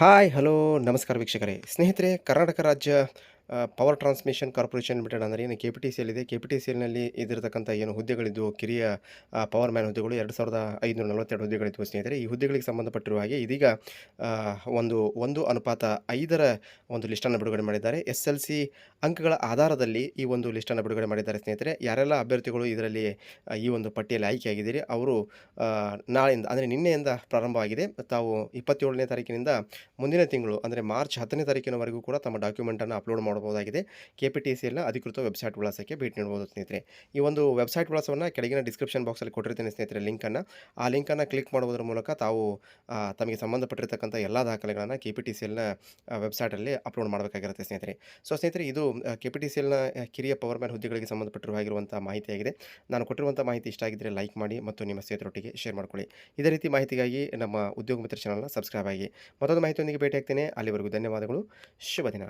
Hi hello ನಮಸ್ಕಾರ ವೀಕ್ಷಕರೇ. ಸ್ನೇಹಿತರೆ ಕರ್ನಾಟಕ ರಾಜ್ಯ ಪವರ್ ಟ್ರಾನ್ಸ್ಮಿಷನ್ ಕಾರ್ಪೊರೇಷನ್ ಲಿಮಿಟೆಡ್ ಅಂದರೆ ಏನು K P T C L ಇದೆ ಕೆ ಪಿ ಟಿ ಸಿ ಎಲ್ನಲ್ಲಿ ಇದಿರತಕ್ಕಂಥ ಏನು ಹುದ್ದೆಗಳಿದ್ದು ಕಿರಿಯ ಪವರ್ ಮ್ಯಾನ್ ಹುದ್ದೆಗಳು ಎರಡು ಸಾವಿರದ ಐದುನೂರ ನಲವತ್ತೆರಡು ಹುದ್ದೆಗಳಿದ್ದು ಸ್ನೇಹಿತರೆ. ಈ ಹುದ್ದೆಗಳಿಗೆ ಸಂಬಂಧಪಟ್ಟಿರುವ ಹಾಗೆ ಇದೀಗ ಒಂದು ಒಂದು ಅನುಪಾತ ಐದರ ಒಂದು ಲಿಸ್ಟನ್ನು ಬಿಡುಗಡೆ ಮಾಡಿದ್ದಾರೆ. ಎಸ್ ಎಲ್ ಸಿ ಅಂಕಗಳ ಆಧಾರದಲ್ಲಿ ಈ ಒಂದು ಲಿಸ್ಟನ್ನು ಬಿಡುಗಡೆ ಮಾಡಿದ್ದಾರೆ ಸ್ನೇಹಿತರೆ. ಯಾರೆಲ್ಲ ಅಭ್ಯರ್ಥಿಗಳು ಇದರಲ್ಲಿ ಈ ಒಂದು ಪಟ್ಟಿಯಲ್ಲಿ ಆಯ್ಕೆಯಾಗಿದ್ದೀರಿ, ಅವರು ನಾಳೆಯಿಂದ, ಅಂದರೆ ನಿನ್ನೆಯಿಂದ ಪ್ರಾರಂಭವಾಗಿದೆ. ತಾವು ಇಪ್ಪತ್ತೇಳನೇ ತಾರೀಕಿನಿಂದ ಮುಂದಿನ ತಿಂಗಳು, ಅಂದರೆ ಮಾರ್ಚ್ ಹತ್ತನೇ ತಾರೀಕಿನವರೆಗೂ ಕೂಡ ತಮ್ಮ ಡಾಕ್ಯುಮೆಂಟನ್ನು ಅಪ್ಲೋಡ್ ಮಾಡಬಹುದಾಗಿದೆ. ಕೆ ಪಿ ಟಿ ಸಿ ಅಧಿಕೃತ ವೆಬ್ಸೈಟ್ ವಿಳಾಸಕ್ಕೆ ಭೇಟಿ ನೀಡಬಹುದು ಸ್ನೇಹಿತರೆ. ಈ ಒಂದು ವೆಬ್ಸೈಟ್ ವಿಳಾಸವನ್ನು ಕೆಳಗಿನ ಡಿಸ್ಕ್ರಿಪ್ಷನ್ ಬಾಕ್ಸಲ್ಲಿ ಕೊಟ್ಟಿರ್ತೀನಿ ಸ್ನೇಹಿತರೆ ಲಿಂಕನ್ನು ಆ ಲಿಂಕನ್ನು ಕ್ಲಿಕ್ ಮಾಡುವುದರ ಮೂಲಕ ತಾವು ತಮಗೆ ಸಂಬಂಧಪಟ್ಟಿರ್ತಕ್ಕಂಥ ಎಲ್ಲ ದಾಖಲೆಗಳನ್ನು ಕೆ ಪಿ ಟಿ ಸಿ ಎಲ್ನ ವೆಬ್ಸೈಟಲ್ಲಿ ಅಪ್ಲೋಡ್ ಮಾಡಬೇಕಾಗಿರುತ್ತೆ ಸ್ನೇಹಿತರೆ. ಸೊ ಸ್ನೇಹಿತರೆ ಇದು ಕೆ ಪಿ ಟಿ ಸಿ ಎಲ್ನ ಕಿರಿಯ ಪವರ್ ಮ್ಯಾನ್ ಹುದ್ದೆಗಳಿಗೆ ಸಂಬಂಧಪಟ್ಟಿರುವಾಗಿರುವಂಥ ಮಾಹಿತಿಯಾಗಿದೆ ನಾನು ಕೊಟ್ಟಿರುವಂಥ ಮಾಹಿತಿ ಇಷ್ಟ ಆಗಿದ್ದರೆ ಲೈಕ್ ಮಾಡಿ ಮತ್ತು ನಿಮ್ಮ ಸ್ನೇಹಿತರೊಟ್ಟಿಗೆ ಶೇರ್ ಮಾಡಿಕೊಳ್ಳಿ. ಇದೇ ರೀತಿ ಮಾಹಿತಿಗಾಗಿ ನಮ್ಮ ಉದ್ಯೋಗ ಮಿತ್ರ ಚಾನಲ್ನ ಸಬ್ಸ್ಕ್ರೈಬ್ ಆಗಿ. ಮತ್ತೊಂದು ಮಾಹಿತಿಯೊಂದಿಗೆ ಭೇಟಿ ಆಗ್ತೇನೆ ಅಲ್ಲಿವರೆಗೂ ಧನ್ಯವಾದಗಳು. ಶುಭ ದಿನ.